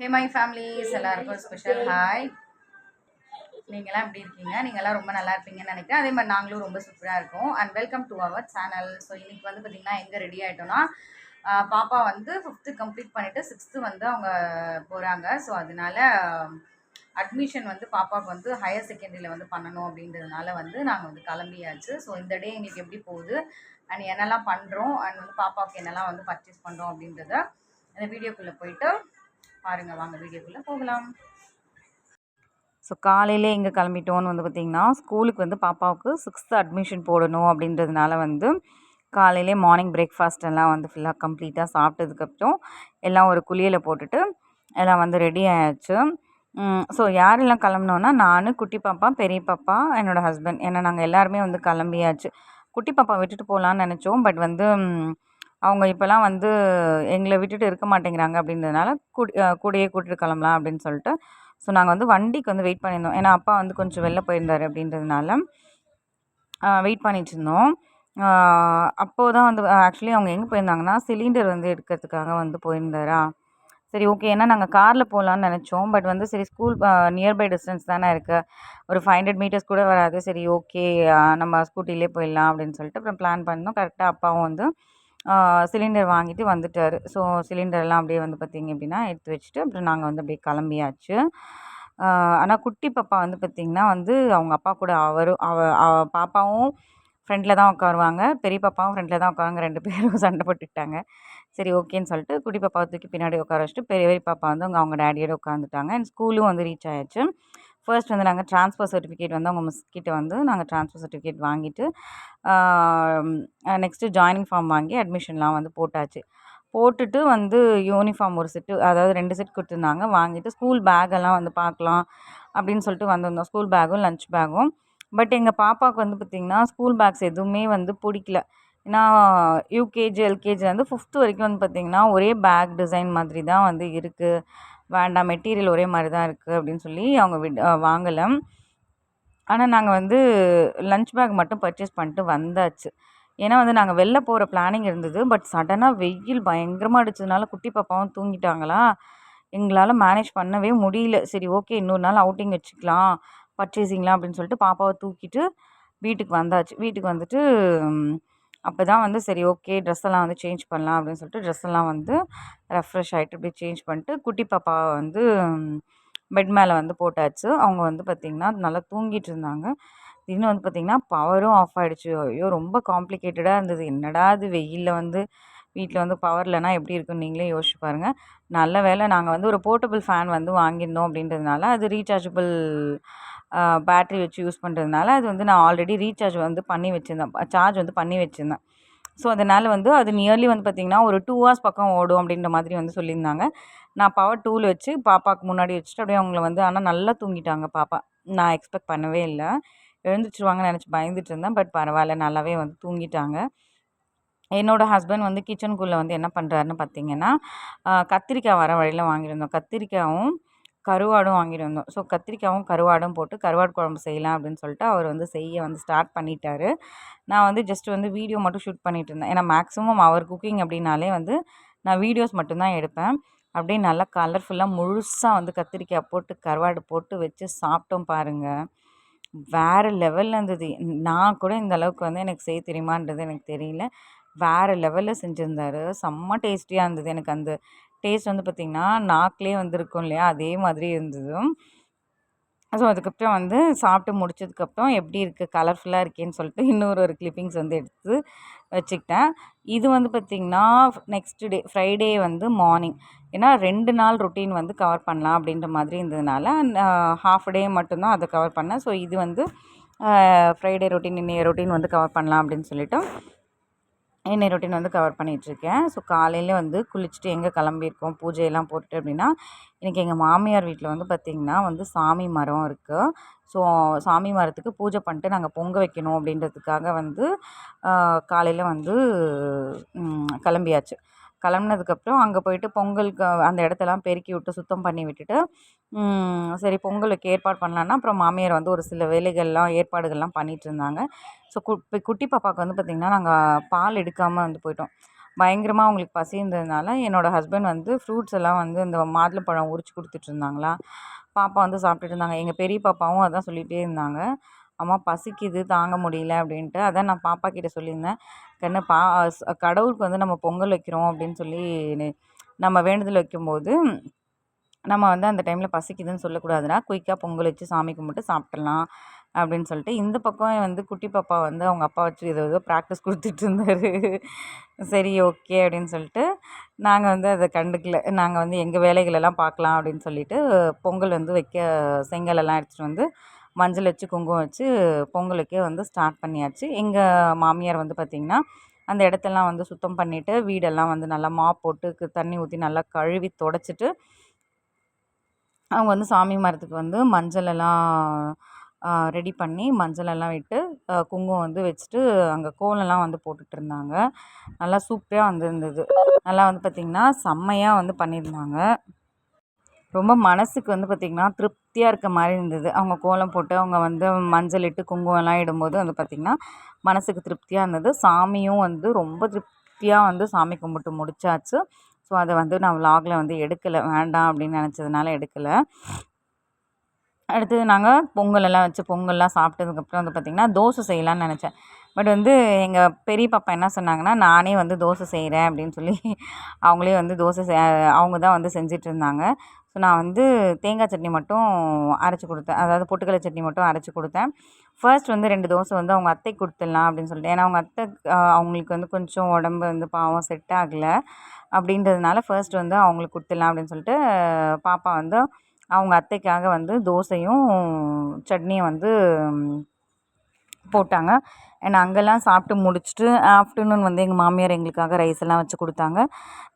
Hey my families எல்லாருக்கும் special hi நீங்களாம் எப்படி இருக்கீங்க? நீங்களாம் ரொம்ப நல்லா இருப்பீங்கன்னு நினைக்கிறேன். அதே மாதிரி நாங்களும் ரொம்ப சூப்பராக இருக்கும். And welcome to our channel so இன்னைக்கு வந்து பார்த்திங்கன்னா எங்கே ரெடி ஆகிட்டோம்னா பாப்பா வந்து ஃபிஃப்த்து கம்ப்ளீட் பண்ணிவிட்டு சிக்ஸ்த்து வந்து அவங்க போகிறாங்க ஸோ அதனால அட்மிஷன் வந்து பாப்பாவுக்கு வந்து ஹையர் செகண்டரியில் வந்து பண்ணணும் அப்படின்றதுனால வந்து நாங்கள் வந்து கிளம்பியாச்சு. ஸோ இந்த டே எங்களுக்கு எப்படி போகுது? அண்ட் என்னெல்லாம் பண்ணுறோம் அண்ட் வந்து பாப்பாவுக்கு என்னெல்லாம் வந்து பர்ச்சேஸ் பண்ணுறோம் அப்படின்றத இந்த வீடியோக்குள்ளே போயிட்டு பாருங்கள் வாங்க வீடியோக்குள்ளே போகலாம். ஸோ காலையிலே எங்கே கிளம்பிட்டோன்னு வந்து பார்த்திங்கன்னா ஸ்கூலுக்கு வந்து பாப்பாவுக்கு சிக்ஸ்த்து அட்மிஷன் போடணும் அப்படின்றதுனால வந்து காலையிலே மார்னிங் பிரேக்ஃபாஸ்ட் எல்லாம் வந்து ஃபுல்லாக கம்ப்ளீட்டாக சாப்பிட்டதுக்கப்புறம் எல்லாம் ஒரு குளியலை போட்டுட்டு எல்லாம் வந்து ரெடி ஆயாச்சு. ஸோ யாரெல்லாம் கிளம்புனோன்னா நான் குட்டி பாப்பா பெரிய பாப்பா என்னோடய ஹஸ்பண்ட் ஏன்னா நாங்கள் எல்லாருமே வந்து கிளம்பியாச்சு. குட்டி பாப்பா விட்டுட்டு போகலான்னு நினச்சோம். பட் வந்து அவங்க இப்போலாம் வந்து எங்களை விட்டுட்டு இருக்க மாட்டேங்கிறாங்க அப்படின்றதுனால கூடி கூடயே கூட்டிட்டு கிளம்பலாம் அப்படின்னு சொல்லிட்டு ஸோ நாங்கள் வந்து வண்டிக்கு வந்து வெயிட் பண்ணியிருந்தோம். ஏன்னா அப்பா வந்து கொஞ்சம் வெளில போயிருந்தார் அப்படின்றதுனால வெயிட் பண்ணிட்டு இருந்தோம். அப்போது தான் வந்து ஆக்சுவலி அவங்க எங்கே போயிருந்தாங்கன்னா சிலிண்டர் வந்து எடுக்கிறதுக்காக வந்து போயிருந்தாரா? சரி ஓகே ஏன்னா நாங்கள் காரில் போகலான்னு நினச்சோம். பட் வந்து சரி ஸ்கூல் நியர்பை டிஸ்டன்ஸ் தானே இருக்குது ஒரு ஃபைவ் ஹண்ட்ரட் மீட்டர்ஸ் கூட வராது. சரி ஓகே நம்ம ஸ்கூட்டிலே போயிடலாம் அப்படின்னு சொல்லிட்டு அப்புறம் பிளான் பண்ணோம் கரெக்டாக அப்பாவும் வந்து சிலிண்டர் வாங்கிட்டு வந்துட்டார். ஸோ சிலிண்டர்லாம் அப்படியே வந்து பார்த்திங்க அப்படின்னா எடுத்து வச்சுட்டு அப்புறம் நாங்கள் வந்து அப்படியே கிளம்பியாச்சு. ஆனால் குட்டி பாப்பா வந்து பார்த்திங்கன்னா வந்து அவங்க அப்பா கூட அவரும் அவ பாப்பாவும் ஃப்ரெண்டில் தான் உட்காருவாங்க. பெரிய பாப்பாவும் ஃப்ரெண்டில் தான் உட்காருவாங்க. ரெண்டு பேரும் சண்டை போட்டுக்கிட்டாங்க. சரி ஓகேன்னு சொல்லிட்டு குட்டி பாப்பாவை தூக்கி பின்னாடி உட்கார வச்சுட்டு பெரிய பெரிய பாப்பா வந்து அவங்க அவங்க டேடியோட உட்காந்துட்டாங்க அண்ட் ஸ்கூலும் வந்து ரீச் ஆயாச்சு. ஃபர்ஸ்ட் வந்து நாங்கள் ட்ரான்ஸ்ஃபர் சர்டிஃபிகேட் வந்து அவங்க மிஸ் வந்து நாங்கள் ட்ரான்ஸ்ஃபர் சர்டிஃபிகேட் வாங்கிட்டு நெக்ஸ்ட்டு ஜாயினிங் ஃபார்ம் வாங்கி அட்மிஷன்லாம் வந்து போட்டாச்சு. போட்டுட்டு வந்து யூனிஃபார்ம் ஒரு செட்டு அதாவது ரெண்டு செட் கொடுத்துருந்தாங்க. வாங்கிட்டு ஸ்கூல் பேக்கெல்லாம் வந்து பார்க்கலாம் அப்படின்னு சொல்லிட்டு வந்திருந்தோம். ஸ்கூல் பேக்கும் லஞ்ச் பேக்கும் பட் எங்கள் பாப்பாவுக்கு வந்து பார்த்திங்கன்னா ஸ்கூல் பேக்ஸ் எதுவுமே வந்து பிடிக்கல. ஏன்னா யூகேஜி எல்கேஜி வந்து ஃபிஃப்த்து வரைக்கும் வந்து பார்த்திங்கன்னா ஒரே பேக் டிசைன் மாதிரி தான் வந்து இருக்குது வேண்டாம் மெட்டீரியல் ஒரே மாதிரி தான் இருக்குது அப்படின்னு சொல்லி அவங்க விட் வாங்கலை. ஆனால் நாங்கள் வந்து லஞ்ச் பேக் மட்டும் பர்ச்சேஸ் பண்ணிட்டு வந்தாச்சு. ஏன்னா வந்து நாங்கள் வெளில போகிற பிளானிங் இருந்தது. பட் சடனாக வெயில் பயங்கரமாக அடிச்சதுனால குட்டி பாப்பாவும் தூங்கிட்டாங்களா? எங்களால் மேனேஜ் பண்ணவே முடியல. சரி ஓகே இன்னொரு நாள் அவுட்டிங் வச்சுக்கலாம் பர்ச்சேசிங்லாம் அப்படின்னு சொல்லிட்டு பாப்பாவை தூக்கிட்டு வீட்டுக்கு வந்தாச்சு. வீட்டுக்கு வந்துட்டு அப்போ தான் வந்து சரி ஓகே ட்ரெஸ் எல்லாம் வந்து சேஞ்ச் பண்ணலாம் அப்படின்னு சொல்லிட்டு ட்ரெஸ் எல்லாம் வந்து ரெஃப்ரெஷ் ஆகிட்டு இப்படி சேஞ்ச் பண்ணிட்டு குட்டி பாப்பாவை வந்து பெட் மேலே வந்து போட்டாச்சு. அவங்க வந்து பார்த்திங்கன்னா நல்லா தூங்கிட்டு இருந்தாங்க. திடீர்னு வந்து பார்த்திங்கன்னா பவரும் ஆஃப் ஆகிடுச்சு ஐயோ ரொம்ப காம்ப்ளிகேட்டடாக இருந்தது. என்னடா இது வெயிலில் வந்து வீட்டில் வந்து பவர் இல்லைனா எப்படி இருக்குன்னு நீங்களே யோசிச்சு பாருங்கள் நல்ல வேளை நாங்கள் வந்து ஒரு போர்ட்டபிள் ஃபேன் வந்து வாங்கியிருந்தோம் அப்படின்றதுனால அது ரீசார்ஜபிள் பேட்ரி வச்சு யூஸ் பண்ணுறதுனால அது வந்து நான் ஆல்ரெடி ரீசார்ஜ் வந்து பண்ணி வச்சுருந்தேன். சார்ஜ் வந்து பண்ணி வச்சுருந்தேன். ஸோ அதனால் வந்து அது நியர்லி வந்து பார்த்திங்கன்னா ஒரு டூ ஹவர்ஸ் பக்கம் ஓடும் அப்படின்ற மாதிரி வந்து சொல்லியிருந்தாங்க. நான் பவர் டூவில் வச்சு பாப்பாவுக்கு முன்னாடி வச்சுட்டு அப்படியே அவங்கள வந்து ஆனால் நல்லா தூங்கிட்டாங்க பாப்பா. நான் எக்ஸ்பெக்ட் பண்ணவே இல்லை. எழுந்துச்சிருவாங்கன்னு நினச்சி பயந்துட்டு இருந்தேன். பட் பரவாயில்ல நல்லாவே வந்து தூங்கிட்டாங்க. என்னோடய ஹஸ்பண்ட் வந்து கிச்சனுக்குள்ளே வந்து என்ன பண்ணுறாருன்னு பார்த்தீங்கன்னா கத்திரிக்காய் வர வழியில் வாங்கியிருந்தோம். கத்திரிக்காயும் கருவாடும் வாங்கிட்டு வந்தோம் ஸோ கத்திரிக்காயும் கருவாடும் போட்டு கருவாடு குழம்பு செய்யலாம் அப்படின்னு சொல்லிட்டு அவர் வந்து செய்ய வந்து ஸ்டார்ட் பண்ணிட்டாரு. நான் வந்து ஜஸ்ட் வந்து வீடியோ மட்டும் ஷூட் பண்ணிகிட்டு இருந்தேன். ஏன்னா மேக்ஸிமம் அவர் குக்கிங் அப்படின்னாலே வந்து நான் வீடியோஸ் மட்டும்தான் எடுப்பேன். அப்படியே நல்லா கலர்ஃபுல்லாக முழுசாக வந்து கத்திரிக்காய் போட்டு கருவாடு போட்டு வச்சு சாப்பிட்டோம் பாருங்கள் வேறு லெவலில் இருந்தது. நான் கூட இந்த அளவுக்கு வந்து எனக்கு செய்ய தெரியுமான்றது எனக்கு தெரியல. வேறு லெவலில் செஞ்சுருந்தாரு. செம்ம டேஸ்டியாக இருந்தது எனக்கு அந்த டேஸ்ட் வந்து பார்த்திங்கன்னா நாக்கிலே வந்துருக்கும் இல்லையா? அதே மாதிரி இருந்தது ஸோ அதுக்கப்புறம் வந்து சாப்பிட்டு முடிச்சதுக்கப்புறம் எப்படி இருக்குது கலர்ஃபுல்லாக இருக்கேன்னு சொல்லிட்டு இன்னொரு ஒரு கிளிப்பிங்ஸ் வந்து எடுத்து வச்சுக்கிட்டேன். இது வந்து பார்த்திங்கன்னா நெக்ஸ்ட் டே ஃப்ரைடே வந்து மார்னிங் ஏன்னா ரெண்டு நாள் ரொட்டீன் வந்து கவர் பண்ணலாம் அப்படின்ற மாதிரி இருந்ததுனால ஹாஃப் டே மட்டும்தான் அதை கவர் பண்ணேன். ஸோ இது வந்து ஃப்ரைடே ரொட்டீன் இன்னைய ரொட்டீன் வந்து கவர் பண்ணலாம் அப்படின்னு சொல்லிவிட்டு என்னை ரொட்டீன் வந்து கவர் பண்ணிகிட்ருக்கேன் ஸோ காலையில் வந்து குளிச்சுட்டு எங்கே கிளம்பியிருக்கோம் பூஜையெல்லாம் போட்டுட்டு அப்படின்னா எனக்கு எங்கள் மாமியார் வீட்டில் வந்து பார்த்திங்கன்னா வந்து சாமி மரம் இருக்குது ஸோ சாமி மரத்துக்கு பூஜை பண்ணிட்டு நாங்கள் பொங்க வைக்கணும் அப்படின்றதுக்காக வந்து காலையில் வந்து கிளம்பியாச்சு. கிளம்புனதுக்கப்புறம் அங்கே போயிட்டு பொங்கலுக்கு அந்த இடத்தெல்லாம் பெருக்கி விட்டு சுத்தம் பண்ணி விட்டுட்டு சரி பொங்கலுக்கு ஏற்பாடு பண்ணலான்னா அப்புறம் மாமியார் வந்து ஒரு சில வேலைகள்லாம் ஏற்பாடுகள்லாம் பண்ணிகிட்டு இருந்தாங்க. ஸோ கு குட்டி பாப்பாவுக்கு வந்து பார்த்திங்கன்னா நாங்கள் பால் எடுக்காமல் வந்து போயிட்டோம். பயங்கரமாக அவங்களுக்கு பசி இருந்ததுனால என்னோடய ஹஸ்பண்ட் வந்து ஃப்ரூட்ஸ் எல்லாம் வந்து இந்த மாதுளம்பழம் உரித்து கொடுத்துட்டு இருந்தாங்களா பாப்பா வந்து சாப்பிட்டுட்டு இருந்தாங்க. எங்கள் பெரிய பாப்பாவும் அதான் சொல்லிகிட்டே இருந்தாங்க. அம்மா பசிக்குது தாங்க முடியல அப்படின்ட்டு அதான் நான் பாப்பா கிட்ட சொல்லியிருந்தேன். கண்ணு பா கடவுளுக்கு வந்து நம்ம பொங்கல் வைக்கிறோம் அப்படின்னு சொல்லி நம்ம வேண்டுதல் வைக்கும்போது நம்ம வந்து அந்த டைமில் பசிக்குதுன்னு சொல்லக்கூடாதுன்னா குயிக்காக பொங்கல் வச்சு சாமி கும்பிட்டு சாப்பிட்றலாம் அப்படின்னு சொல்லிட்டு இந்த பக்கம் வந்து குட்டி பாப்பா வந்து அவங்க அப்பா வச்சு ஏதோ ஏதோ ப்ராக்டிஸ் கொடுத்துட்டு இருந்தார். சரி ஓகே அப்படின்னு சொல்லிட்டு நாங்கள் வந்து அதை கண்டுக்கல. நாங்கள் வந்து எங்கள் வேலைகளெல்லாம் பார்க்கலாம் அப்படின்னு சொல்லிட்டு பொங்கல் வந்து வைக்க செங்கலெல்லாம் எடுத்துகிட்டு வந்து மஞ்சள் வச்சு குங்குமம் வச்சு பொங்கலுக்கே வந்து ஸ்டார்ட் பண்ணியாச்சு. எங்கள் மாமியார் வந்து பார்த்திங்கன்னா அந்த இடத்தெல்லாம் வந்து சுத்தம் பண்ணிவிட்டு வீடெல்லாம் வந்து நல்லா மாப் போட்டு தண்ணி ஊற்றி நல்லா கழுவி தொடச்சிட்டு அவங்க வந்து சாமி மரத்துக்கு வந்து மஞ்சள் எல்லாம் ரெடி பண்ணி மஞ்சள் எல்லாம் விட்டு குங்குமம் வந்து வச்சுட்டு அங்கே கோலம்லாம் வந்து போட்டுட்டு இருந்தாங்க. நல்லா சூப்பராக வந்துருந்தது. நல்லா வந்து பார்த்திங்கன்னா செம்மையாக வந்து பண்ணியிருந்தாங்க. ரொம்ப மனசுக்கு வந்து பார்த்திங்கன்னா திருப்தியாக இருக்க மாதிரி இருந்தது. அவங்க கோலம் போட்டு அவங்க வந்து மஞ்சள் இட்டு குங்குமம்லாம் இடும்போது வந்து பார்த்திங்கன்னா மனசுக்கு திருப்தியாக இருந்தது. சாமியும் வந்து ரொம்ப திருப்தியாக வந்து சாமி கும்பிட்டு முடிச்சாச்சு. ஸோ அதை வந்து நான் விலாகில் வந்து எடுக்கலை. வேண்டாம் அப்படின்னு நினச்சதுனால எடுக்கலை. அடுத்தது நாங்கள் பொங்கல் எல்லாம் வச்சு பொங்கல்லாம் சாப்பிட்டதுக்கப்புறம் வந்து பார்த்திங்கன்னா தோசை செய்யலான்னு நினச்சேன். பட் வந்து எங்கள் பெரிய பாப்பா என்ன சொன்னாங்கன்னா நானே வந்து தோசை செய்கிறேன் அப்படின்னு சொல்லி அவங்களே வந்து தோசை அவங்க தான் வந்து செஞ்சிட்ருந்தாங்க ஸோ நான் வந்து தேங்காய் சட்னி மட்டும் அரைச்சி கொடுத்தேன். அதாவது பொட்டுக்கடலை சட்னி மட்டும் அரைச்சி கொடுத்தேன். ஃபர்ஸ்ட் வந்து ரெண்டு தோசை வந்து அவங்க அத்தைக்கு கொடுத்துடலாம் அப்படின்னு சொல்லிட்டு. ஏன்னா அவங்க அத்தை அவங்களுக்கு வந்து கொஞ்சம் உடம்பு வந்து பாவம் செட் ஆகலை. அப்படின்றதுனால ஃபர்ஸ்ட் வந்து அவங்களுக்கு கொடுத்துடலாம் அப்படின்னு சொல்லிட்டு பாப்பா வந்து அவங்க அத்தைக்காக வந்து தோசையும் சட்னியும் வந்து போட்டாங்க. அண்ட் அங்கெல்லாம் சாப்பிட்டு முடிச்சுட்டு ஆஃப்டர்நூன் வந்து எங்கள் மாமியார் எங்களுக்காக ரைஸ் எல்லாம் வச்சு கொடுத்தாங்க.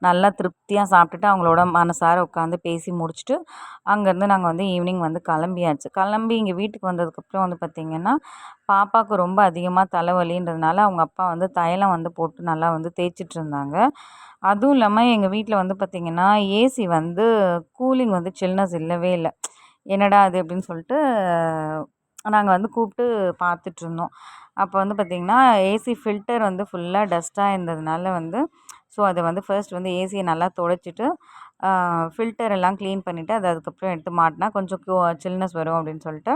நல்லா திருப்தியாக சாப்பிட்டுட்டு அவங்களோட மனசார உட்காந்து பேசி முடிச்சுட்டு அங்கேருந்து நாங்கள் வந்து ஈவினிங் வந்து கிளம்பியாச்சு. கிளம்பி இங்கே வீட்டுக்கு வந்ததுக்கப்புறம் வந்து பார்த்திங்கன்னா பாப்பாவுக்கு ரொம்ப அதிகமாக தலைவலின்றதுனால அவங்க அப்பா வந்து தைலம் வந்து போட்டு நல்லா வந்து தேய்ச்சிட்டு இருந்தாங்க. அதுவும் இல்லாமல் எங்கள் வீட்டில் வந்து பார்த்திங்கன்னா ஏசி வந்து கூலிங் வந்து சில்னஸ் இல்லவே இல்லை. என்னடா அது அப்படின்னு சொல்லிட்டு நாங்கள் வந்து கூப்பிட்டு பார்த்துட்ருந்தோம் அப்போ வந்து பார்த்திங்கன்னா ஏசி ஃபில்டர் வந்து ஃபுல்லாக டஸ்ட்டாக இருந்ததுனால வந்து ஸோ அதை வந்து ஃபர்ஸ்ட் வந்து ஏசியை நல்லா துடைச்சிட்டு ஃபில்டர் எல்லாம் க்ளீன் பண்ணிவிட்டு அது அதுக்கப்புறம் எடுத்து மாட்டினா கொஞ்சம் சில்னஸ் வரும் அப்படின்னு சொல்லிட்டு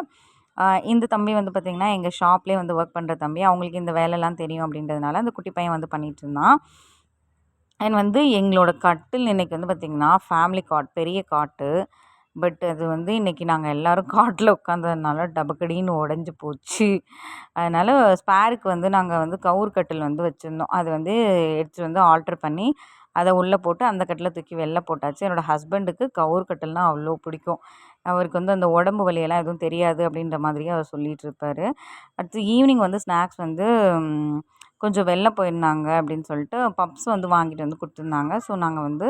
இந்த தம்பி வந்து பார்த்திங்கன்னா எங்கள் ஷாப்லேயே வந்து ஒர்க் பண்ணுற தம்பி. அவங்களுக்கு இந்த வேலைலாம் தெரியும் அப்படின்றதுனால அந்த குட்டி பையன் வந்து பண்ணிகிட்டு இருந்தான். அண்ட் வந்து எங்களோட கட்டில் இன்னைக்கு வந்து பார்த்திங்கன்னா ஃபேமிலி காட் பெரிய காட்டு பட் அது வந்து இன்றைக்கி நாங்கள் எல்லோரும் காட்டில் உட்காந்ததுனால டபக்கடின்னு உடஞ்சி போச்சு. அதனால் ஸ்பேருக்கு வந்து நாங்கள் வந்து கவுர் கட்டில் வந்து வச்சுருந்தோம். அது வந்து எடுத்துகிட்டு வந்து ஆல்ட்ரு பண்ணி அதை உள்ளே போட்டு அந்த கட்டில் தூக்கி வெளில போட்டாச்சு. என்னோடய ஹஸ்பண்டுக்கு கவுர் கட்டில்னால் அவ்வளோ பிடிக்கும். அவருக்கு வந்து அந்த உடம்பு வலியெல்லாம் எதுவும் தெரியாது அப்படின்ற மாதிரியே அவர் சொல்லிகிட்டு இருப்பார். அடுத்து ஈவினிங் வந்து ஸ்நாக்ஸ் வந்து கொஞ்சம் வெளில போயிருந்தாங்க அப்படின்னு சொல்லிட்டு பப்ஸ் வந்து வாங்கிட்டு வந்து கொடுத்துருந்தாங்க. ஸோ நாங்கள் வந்து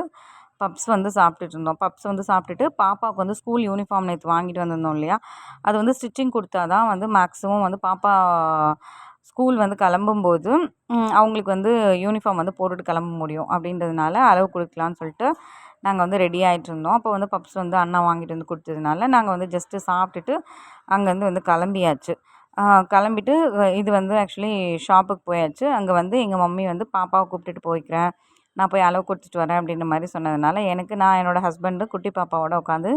பப்ஸ் வந்து சாப்பிட்டுட்டு இருந்தோம் பப்ஸ் வந்து சாப்பிட்டுட்டு பாப்பாவுக்கு வந்து ஸ்கூல் யூனிஃபார்ம் நேற்று வாங்கிட்டு வந்திருந்தோம் இல்லையா? அது வந்து ஸ்டிச்சிங் கொடுத்தா தான் வந்து மேக்ஸிமம் வந்து பாப்பா ஸ்கூல் வந்து கிளம்பும்போது அவங்களுக்கு வந்து யூனிஃபார்ம் வந்து போட்டுட்டு கிளம்ப முடியும். அப்படின்றதுனால அளவு கொடுக்கலான்னு சொல்லிட்டு நாங்கள் வந்து ரெடி ஆகிட்டு இருந்தோம். அப்போ வந்து பப்ஸ் வந்து அண்ணா வாங்கிட்டு வந்து கொடுத்ததுனால நாங்கள் வந்து ஜஸ்ட்டு சாப்பிட்டுட்டு அங்கேருந்து வந்து கிளம்பியாச்சு. கிளம்பிட்டு இது வந்து ஆக்சுவலி ஷாப்புக்கு போயாச்சு. அங்கே வந்து எங்கள் மம்மி வந்து பாப்பாவை கூப்பிட்டுட்டு போய்க்கிறேன். நான் போய் அளவு கொடுத்துட்டு வரேன் அப்படின்ற மாதிரி சொன்னதுனால எனக்கு நான் என்னோடய ஹஸ்பண்டு குட்டி பாப்பாவோட உட்காந்து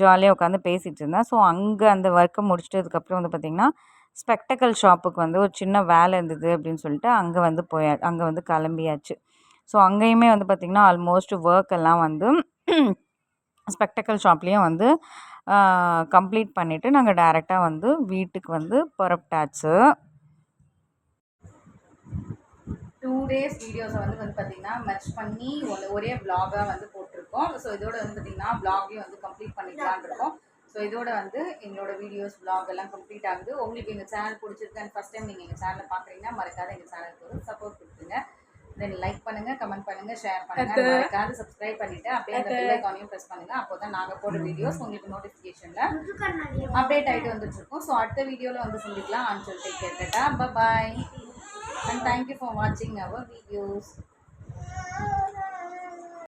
ஜாலியாக உட்காந்து பேசிகிட்டு இருந்தேன். ஸோ அங்கே அந்த ஒர்க்கை முடிச்சிட்டதுக்கப்புறம் வந்து பார்த்திங்கன்னா ஸ்பெக்டக்கல் ஷாப்புக்கு வந்து ஒரு சின்ன வேலை இருந்தது அப்படின்னு சொல்லிட்டு அங்கே வந்து போய் அங்கே வந்து கிளம்பியாச்சு. ஸோ அங்கேயுமே வந்து பார்த்திங்கன்னா ஆல்மோஸ்ட் ஒர்க் எல்லாம் வந்து ஸ்பெக்டக்கல் ஷாப்லேயும் வந்து கம்ப்ளீட் பண்ணிவிட்டு நாங்கள் டேரெக்டாக வந்து வீட்டுக்கு வந்து புறப்பட்டாச்சு. டூ டேஸ் வீடியோஸை வந்து வந்து பார்த்திங்கன்னா மெர்ச் பண்ணி ஒன்று ஒரே vlog-ஆ வந்து போட்டிருக்கோம். ஸோ இதோட வந்து பார்த்திங்கன்னா vlog-ஐயும் வந்து கம்ப்ளீட் பண்ணிக்கலாம்னு இருக்கோம். ஸோ இதோட வந்து எங்களோட வீடியோஸ் vlog எல்லாம் கம்ப்ளீட் ஆகுது. உங்களுக்கு எங்கள் சேனல் பிடிச்சிருக்கு அண்ட் ஃபஸ்ட் டைம் நீங்கள் எங்கள் சேனலை பார்க்குறீங்கன்னா மறக்காத எங்கள் சேனலுக்கு ஒரு சப்போர்ட் கொடுத்துருங்க. தென் லைக் பண்ணுங்க கமெண்ட் பண்ணுங்க ஷேர் பண்ணுங்க. And மறக்காத சப்ஸ்கிரைப் பண்ணிட்டு அப்படியே அந்த பெல் ஐக்கானையும் ப்ரெஸ் பண்ணுங்க. அப்போ தான் நாங்கள் போடுற வீடியோஸ் உங்களுக்கு நோட்டிஃபிகேஷனில் அப்டேட் ஆகிட்டு வந்துட்டு இருக்கோம். ஸோ அடுத்த வீடியோவில் வந்து சந்திக்கலாம். Ansal take care tata bye and thank you for வாட்சிங் அவர் வீடியோஸ்